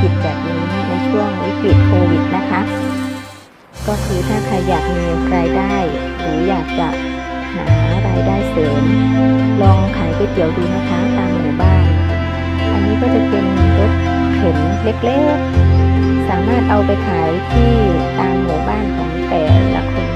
กิจแบบนี้ในช่วงวิกฤตโควิดนะคะ ก็คือถ้าใครอยากมีรายได้ หรืออยากจะหารายได้เสริม ลองขายก๋วยเตี๋ยวดูนะคะตามหมู่บ้าน อันนี้ก็จะเป็นรถเข็นเล็กๆ สามารถเอาไปขายที่ตามหมู่บ้านของแต่ละคน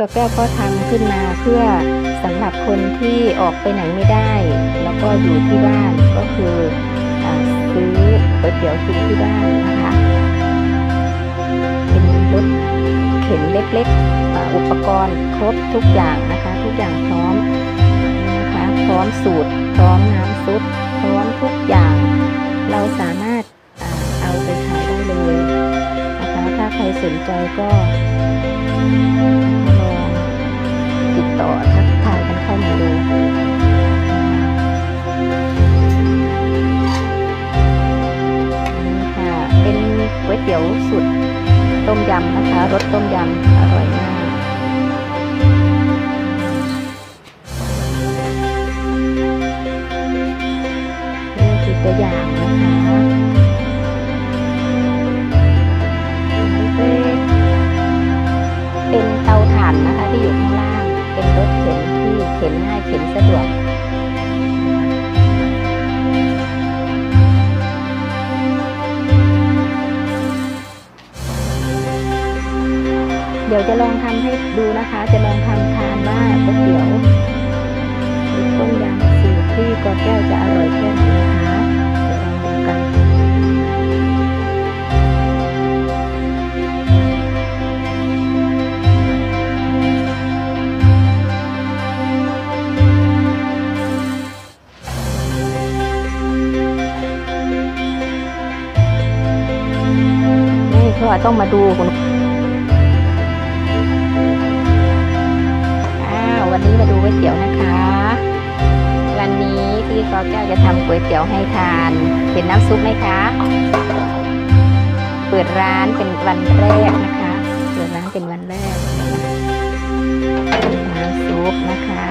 กระแก้วก็ทำขึ้นมาเพื่อสำหรับคนที่ออกไปไหนไม่ได้ แล้วก็อยู่ที่บ้านก็คืออซื้อก๋วยเตี๋ยวกินที่บ้านนะคะเป็นรถเข็นเล็กๆ อุปกรณ์ครบทุกอย่างนะคะ ทุกอย่างพร้อมนะคะพร้อมสูตร พร้อมน้ำซุปพร้อมทุกอย่าง เราสามารถเอาไปขายได้เลยนะคะถ้าใครสนใจก็ ต่อทักทายกันเข้ามาดูนี่ค่ะเป็นก๋วยเตี๋ยวสุดต้มยำนะคะรสต้มยำ เดี๋ยวจะลองทำให้ดูนะคะ จะลองทำทานว่าก๋วยเตี๋ยวต้มยำสูตรที่กอแก้วจะอร่อยแค่ไหนนะคะเดี๋ยวลองดูกันนี่เพราต้องมาดู นี้มาดูก๋วยเตี๋ยวนะคะ วันนี้พี่กอแก้วจะทำก๋วยเตี๋ยวให้ทาน เห็นน้ำซุปไหมคะ เปิดร้านเป็นวันแรกนะคะ เปิดร้านเป็นวันแรกน้ำซุปนะคะ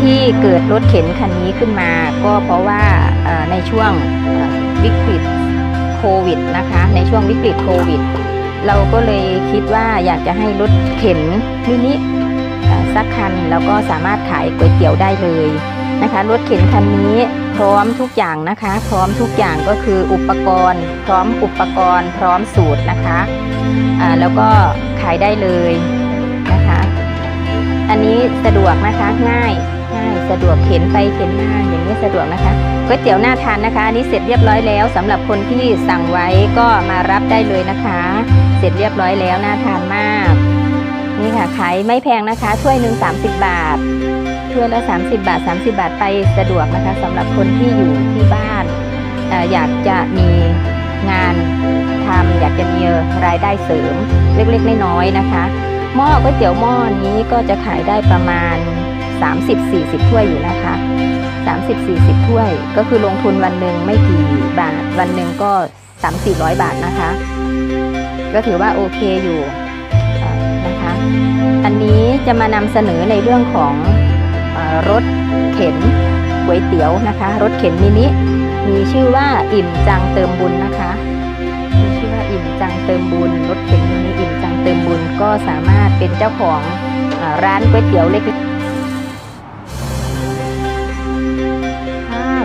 ที่เกิดรถเข็นคันนี้ขึ้นมา ก็เพราะว่าในช่วงวิกฤตโควิดนะคะ ในช่วงวิกฤตโควิดเราก็เลยคิดว่าอยากจะให้รถเข็นมินิ สักคันแล้วก็สามารถขายก๋วยเตี๋ยวได้เลยนะคะรถเข็นคันนี้พร้อมทุกอย่างนะคะ พร้อมทุกอย่างก็คืออุปกรณ์ พร้อมอุปกรณ์ พร้อมสูตรนะคะอ่าแล้วก็ขายได้เลยนะคะ อันนี้สะดวกนะคะง่ายง่ายสะดวกเข็นไปเข็นมาอย่างนี้สะดวกนะคะก๋วยเตี๋ยวน่าทานนะคะอันนี้เสร็จเรียบร้อยแล้วสำหรับคนที่สั่งไว้ก็มารับได้เลยนะคะ เสร็จเรียบร้อยแล้วน่าทานมาก นี่ค่ะขายไม่แพงนะคะ ถ้วยหนึ่ง30 บาท ถ้วยละ 30 บาท 30 บาทไปสะดวกนะคะสำหรับคนที่อยู่ที่บ้านออยากจะมีงานทำอยากจะมีรายได้เสริมเล็กๆน้อยๆนะคะหม้อก๋วยเตี๋ยวหม้อนี้ก็จะขายได้ประมาณ 30-40 ถ้วยอยู่นะคะ 30-40 ถ้วย ก็คือลงทุนวันหนึ่งไม่กี่บาท วันหนึ่งก็ 3-400 บาทนะคะ ก็ถือว่าโอเคอยู่ อันนี้จะมานำเสนอในเรื่องของอรถเข็นก๋วยเตี๋ยวนะคะ รถเข็นมินิมีชื่อว่าอิ่มจังเติมบุญนะคะมีชื่อว่าอิ่มจังเติมบุญ รถเข็นมินิอิ่มจังเติมบุญก็สามารถเป็นเจ้าของอร้านก๋วยเตี๋ยวเล็กๆ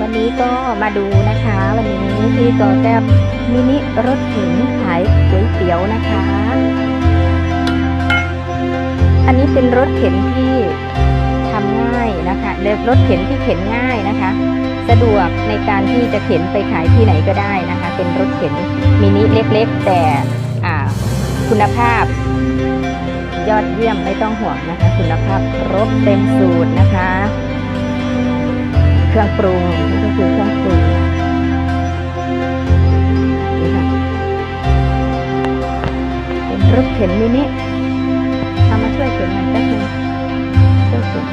วันนี้ก็มาดูนะคะ วันนี้พี่กอแก้วมินิรถเข็นขายก๋วยเตี๋ยวนะคะ อันนี้เป็นรถเข็นที่ทำง่ายนะคะเรียกรถเข็นที่เข็นง่ายนะคะ สะดวกในการที่จะเข็นไปขายที่ไหนก็ได้นะคะ เป็นรถเข็นมินิเล็กๆ แต่คุณภาพ ยอดเยี่ยมไม่ต้องห่วงนะคะ คุณภาพครบเต็มสูตรนะคะ เครื่องปรุงนี่ก็คือเครื่องปรุงเป็นรถเข็นมินิ ช่วยเข็นหน่อยแป๊บนึงช่วยเข็น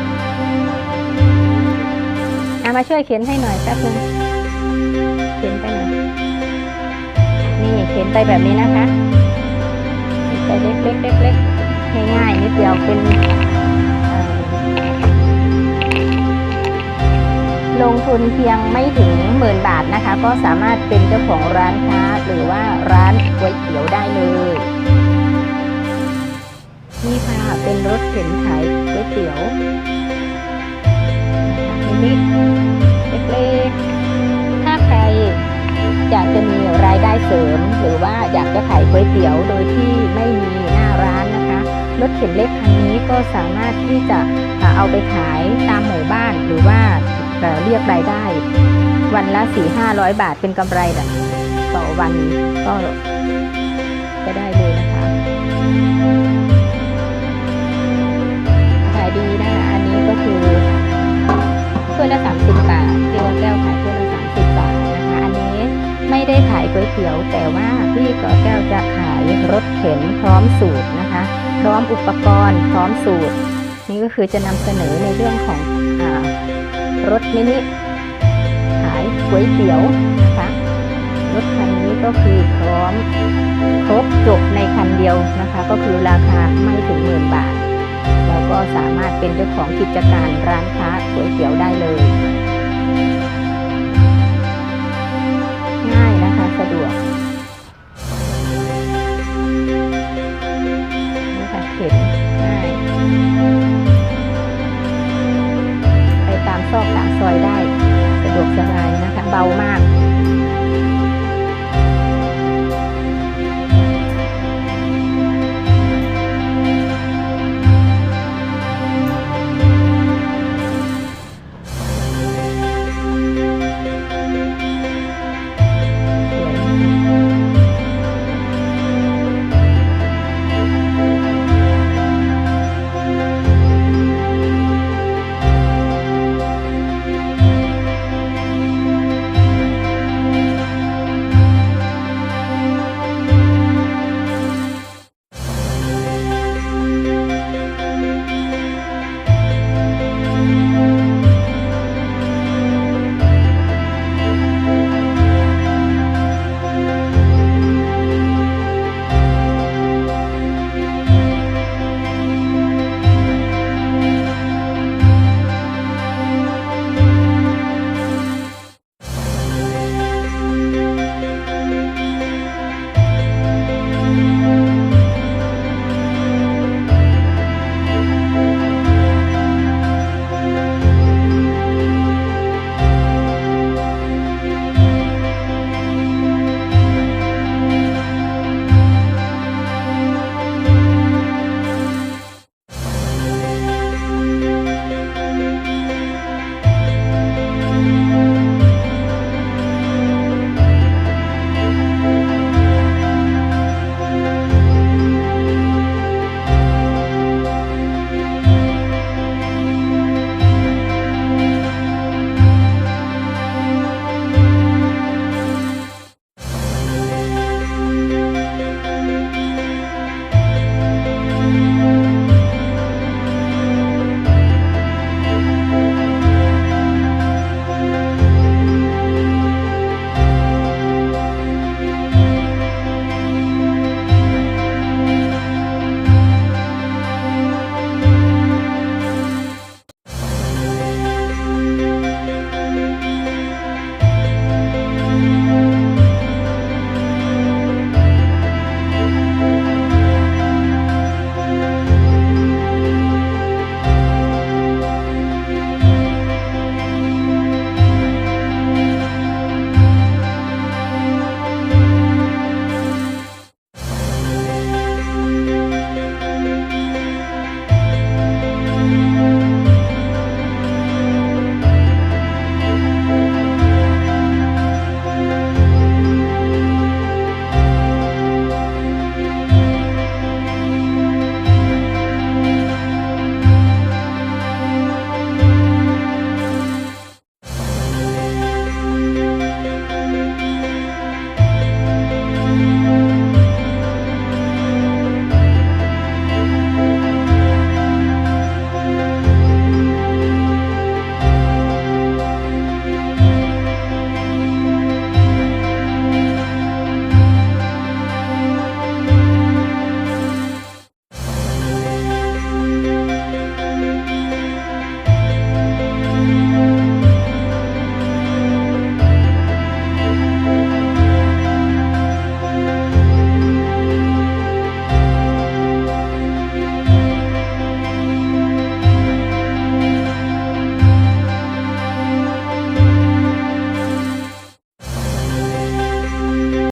เอามาช่วยเข็นให้หน่อยแป๊บนึงเข็นไปหน่อยนี่เข็นไปแบบนี้นะคะเข็นไปเล็กเล็กเล็กเล็กๆง่ายๆนิดเดียวเป็นลงทุนทุนเพียงไม่ถึงหมื่นบาทนะคะ ก็สามารถเป็นเจ้าของร้านค้า หรือว่าร้านก๋วยเตี๋ยวได้เลย นี่ค่ะเป็นรถเข็นขายก๋วยเตี๋ยวมินิเล็กๆถ้าใครอยากจะมีรายได้เสริม หรือว่าอยากจะขายก๋วยเตี๋ยวโดยที่ไม่มีหน้าร้านนะคะ รถเข็นเล็กคันนี้ก็สามารถที่จะเอาไปขายตามหมู่บ้านหรือว่าเรียกรายได้ วันละสี่ห้าร้อยบาทเป็นกำไรต่อวันก็ ปกรณ์พร้อมสูตร นี่ก็คือจะนำเสนอในเรื่องของอรถมินิขายก๋วยเตี๋ยวนะคะรถคันนี้ก็คือพร้อมครบจบในคันเดียวนะคะ ก็คือราคาไม่ถึงหมื่นบาท เราก็สามารถเป็นเจ้าของกิจการร้านค้าก๋วยเตี๋ยวได้เลย